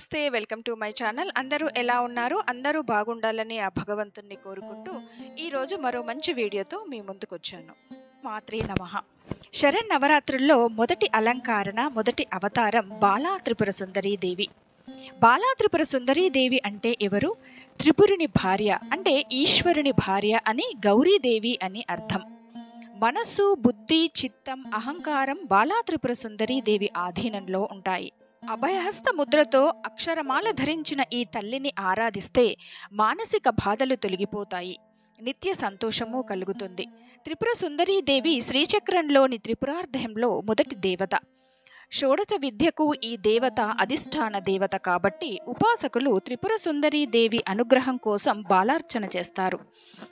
నమస్తే welcome to my channel. అందరూ ఎలా ఉన్నారు? అందరూ బాగుండాలని ఆ భగవంతుణ్ణి కోరుకుంటూ ఈరోజు మరో మంచి వీడియోతో మీ ముందుకు వచ్చాను మాత్రే నమ. శరణ్ నవరాత్రుల్లో మొదటి అలంకరణ మొదటి అవతారం బాలా త్రిపుర సుందరీ దేవి. బాలా త్రిపుర సుందరీ దేవి అంటే ఎవరు? త్రిపురుని భార్య అంటే ఈశ్వరుని భార్య అని గౌరీదేవి అని అర్థం. మనస్సు బుద్ధి చిత్తం అహంకారం బాలా త్రిపుర సుందరీ దేవి ఆధీనంలో ఉంటాయి. అభయహస్త ముద్రతో అక్షరమాల ధరించిన ఈ తల్లిని ఆరాధిస్తే మానసిక బాధలు తొలగిపోతాయి. నిత్య సంతోషము కలుగుతుంది. త్రిపుర సుందరీదేవి శ్రీచక్రంలోని త్రిపురార్ధంలో మొదటి దేవత. షోడచ విద్యకు ఈ దేవత అధిష్టాన దేవత కాబట్టి ఉపాసకులు త్రిపుర సుందరీ దేవి అనుగ్రహం కోసం బాలార్చన చేస్తారు.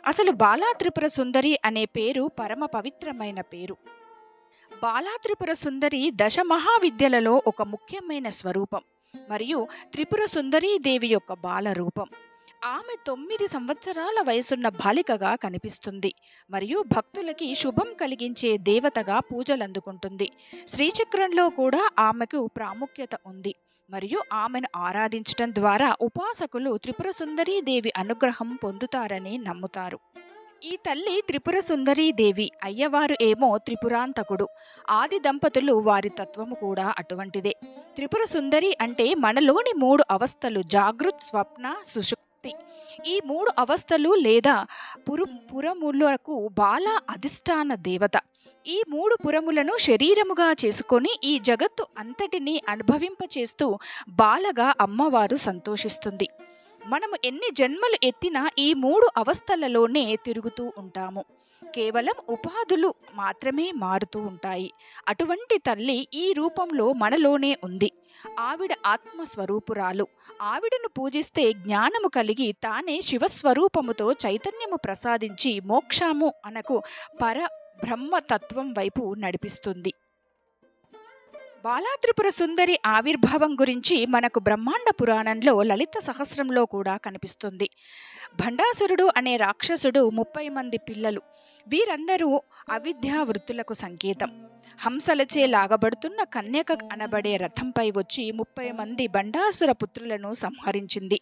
అసలు బాలా త్రిపుర సుందరి అనే పేరు పరమ పవిత్రమైన పేరు. బాలాత్రిపుర సుందరి దశ మహావిద్యలలో ఒక ముఖ్యమైన స్వరూపం మరియు త్రిపుర సుందరీ దేవి యొక్క బాల రూపం. ఆమె తొమ్మిది సంవత్సరాల వయసున్న బాలికగా కనిపిస్తుంది మరియు భక్తులకి శుభం కలిగించే దేవతగా పూజలందుకుంటుంది. శ్రీచక్రంలో కూడా ఆమెకు ప్రాముఖ్యత ఉంది మరియు ఆమెను ఆరాధించడం ద్వారా ఉపాసకులు త్రిపుర సుందరీ దేవి అనుగ్రహం పొందుతారని నమ్ముతారు. ఈ తల్లి త్రిపుర సుందరీ దేవి. అయ్యవారు ఏమో త్రిపురాంతకుడు. ఆది దంపతులు వారి తత్వము కూడా అటువంటిదే. త్రిపుర సుందరి అంటే మనలోని మూడు అవస్థలు జాగృత్ స్వప్న సుషుప్తి ఈ మూడు అవస్థలు లేదా పురు పురములకు బాల అధిష్టాన దేవత. ఈ మూడు పురములను శరీరముగా చేసుకొని ఈ జగత్తు అంతటిని అనుభవింపచేస్తూ బాలగా అమ్మవారు సంతోషిస్తుంది. మనము ఎన్ని జన్మలు ఎత్తినా ఈ మూడు అవస్థలలోనే తిరుగుతూ ఉంటాము. కేవలం ఉపాధులు మాత్రమే మారుతూ ఉంటాయి. అటువంటి తల్లి ఈ రూపంలో మనలోనే ఉంది. ఆవిడ ఆత్మస్వరూపురాలు. ఆవిడను పూజిస్తే జ్ఞానము కలిగి తానే శివస్వరూపముతో చైతన్యము ప్రసాదించి మోక్షము అనకు పర బ్రహ్మతత్వం వైపు నడిపిస్తుంది. బాలాత్రిపుర సుందరి ఆవిర్భావం గురించి మనకు బ్రహ్మాండ పురాణంలో లలిత సహస్రంలో కూడా కనిపిస్తుంది. భండాసురుడు అనే రాక్షసుడు ముప్పై మంది పిల్లలు. వీరందరూ అవిద్యా వృత్తులకు సంకేతం. హంసలచే లాగబడుతున్న కన్యక అనబడే రథంపై వచ్చి ముప్పై మంది బండాసుర పుత్రులను సంహరించింది.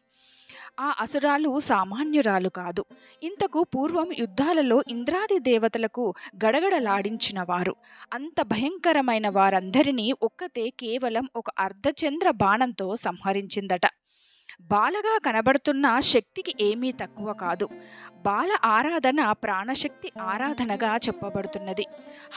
ఆ అసురాలు సామాన్యురాలు కాదు. ఇంతకు పూర్వం యుద్ధాలలో ఇంద్రాది దేవతలకు గడగడలాడించిన వారు అంత భయంకరమైన వారందరినీ ఒక్కతే కేవలం ఒక అర్ధచంద్ర బాణంతో సంహరించిందట. బాలగా కనబడుతున్న శక్తికి ఏమీ తక్కువ కాదు. బాల ఆరాధన ప్రాణశక్తి ఆరాధనగా చెప్పబడుతున్నది.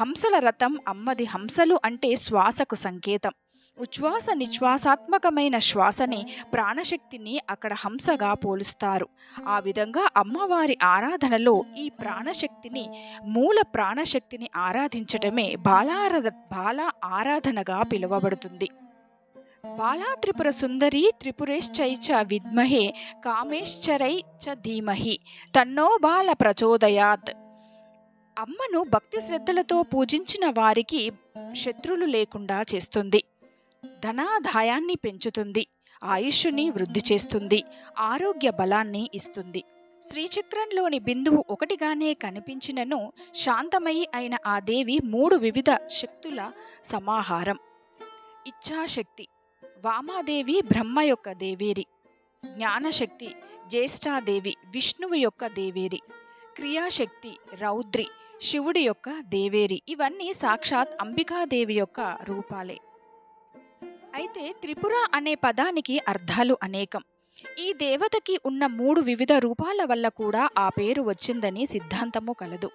హంసల రథం అమ్మది హంసలు అంటే శ్వాసకు సంకేతం. ఉచ్ఛ్వాస నిశ్వాసాత్మకమైన శ్వాసని ప్రాణశక్తిని అక్కడ హంసగా పోలుస్తారు. ఆ విధంగా అమ్మవారి ఆరాధనలో ఈ ప్రాణశక్తిని మూల ప్రాణశక్తిని ఆరాధించటమే బాలారాధ బాల ఆరాధనగా పిలువబడుతుంది. బాలా త్రిపుర సుందరి త్రిపురేశ్చై చ విద్మహే కామేశ్చరై చ ధీమహి తన్నో బాల ప్రచోదయాత్. అమ్మను భక్తి శ్రద్ధలతో పూజించిన వారికి శత్రులు లేకుండా చేస్తుంది. ధనాదాయాన్ని పెంచుతుంది ఆయుష్ని వృద్ధి చేస్తుంది ఆరోగ్య బలాన్ని ఇస్తుంది. శ్రీచక్రంలోని బిందువు ఒకటిగానే కనిపించినను శాంతమయి అయిన ఆ దేవి మూడు వివిధ శక్తుల సమాహారం. ఇచ్ఛాశక్తి వామాదేవి బ్రహ్మ యొక్క దేవేరి జ్ఞానశక్తి జ్యేష్ఠాదేవి విష్ణువు యొక్క దేవేరి క్రియాశక్తి రౌద్రి శివుడి యొక్క దేవేరి. ఇవన్నీ సాక్షాత్ అంబికాదేవి యొక్క రూపాలే. అయితే త్రిపుర అనే పదానికి అర్థాలు అనేకం. ఈ దేవతకి ఉన్న మూడు వివిధ రూపాల వల్ల కూడా ఆ పేరు వచ్చిందని సిద్ధాంతము కలదు.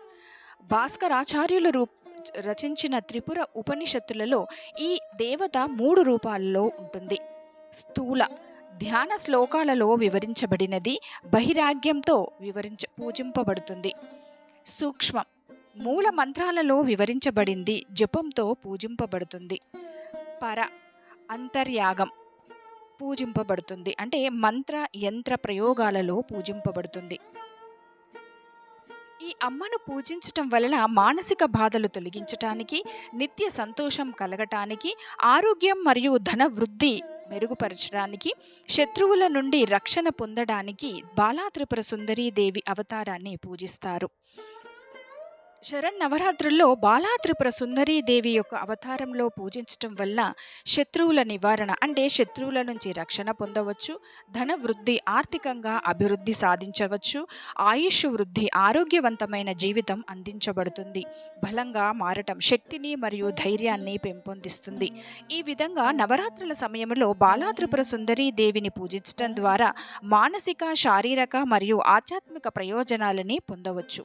భాస్కరాచార్యులు రూ రచించిన త్రిపుర ఉపనిషత్తులలో ఈ దేవత మూడు రూపాలలో ఉంటుంది. స్థూల ధ్యాన శ్లోకాలలో వివరించబడినది బహిరాగ్యంతో వివరించ పూజింపబడుతుంది. సూక్ష్మం మూల మంత్రాలలో వివరించబడింది జపంతో పూజింపబడుతుంది. పర అంతర్యాగం పూజింపబడుతుంది. అంటే మంత్ర యంత్ర ప్రయోగాలలో పూజింపబడుతుంది. ఈ అమ్మను పూజించటం వలన మానసిక బాధలు తొలగించటానికి నిత్య సంతోషం కలగటానికి ఆరోగ్యం మరియు ధన వృద్ధి మెరుగుపరచడానికి శత్రువుల నుండి రక్షణ పొందడానికి బాలా త్రిపుర సుందరీ దేవి అవతారాన్ని పూజిస్తారు. శరన్నవరాత్రుల్లో బాలా త్రిపుర సుందరీ దేవి యొక్క అవతారంలో పూజించటం వల్ల శత్రువుల నివారణ అంటే శత్రువుల నుంచి రక్షణ పొందవచ్చు ధన వృద్ధి ఆర్థికంగా అభివృద్ధి సాధించవచ్చు ఆయుష్ వృద్ధి ఆరోగ్యవంతమైన జీవితం అందించబడుతుంది. బలంగా మారటం శక్తిని మరియు ధైర్యాన్ని పెంపొందిస్తుంది. ఈ విధంగా నవరాత్రుల సమయంలో బాలా త్రిపుర సుందరీ దేవిని పూజించటం ద్వారా మానసిక శారీరక మరియు ఆధ్యాత్మిక ప్రయోజనాలని పొందవచ్చు.